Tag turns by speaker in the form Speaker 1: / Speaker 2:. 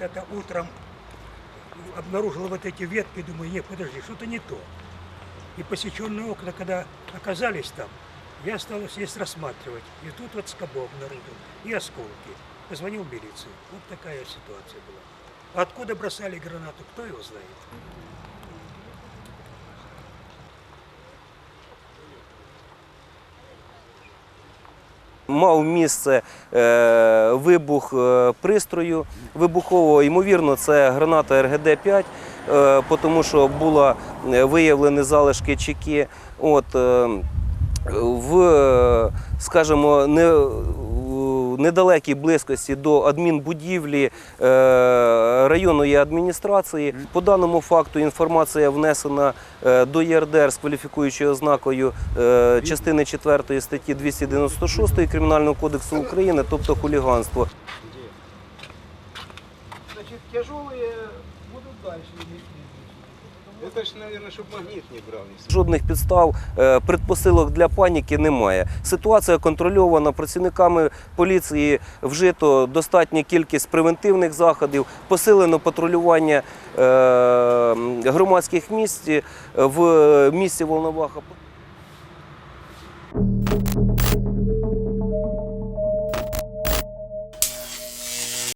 Speaker 1: это утром обнаружил вот эти ветки, думаю, нет, подожди, что-то не то. И посеченные окна, когда оказались там, я стал здесь рассматривать. И тут вот скобов обнаружил, и осколки. Позвонил в милицию. Вот такая ситуация была. А Откуда бросали гранату, кто его знает?
Speaker 2: Мав місце е, вибух е, пристрою вибухового. Ймовірно, це граната РГД-5, е, тому що була е, виявлені залишки чеки. От, в, скажімо, не, недалекій близькості до адмінбудівлі е, районної адміністрації. По даному факту інформація внесена е, до ЄРДР з кваліфікуючою ознакою е, частини 4 статті 296 Кримінального кодексу України, тобто хуліганство.
Speaker 3: Значит, тяжелые будут дальше иметь
Speaker 4: Это ж, мабуть, щоб магніт не брав.
Speaker 2: Жодних підстав, е, предпосилок для паніки немає. Ситуація контрольована працівниками поліції. Вжито достатня кількість превентивних заходів, посилено патрулювання е, громадських місць в місті Волноваха.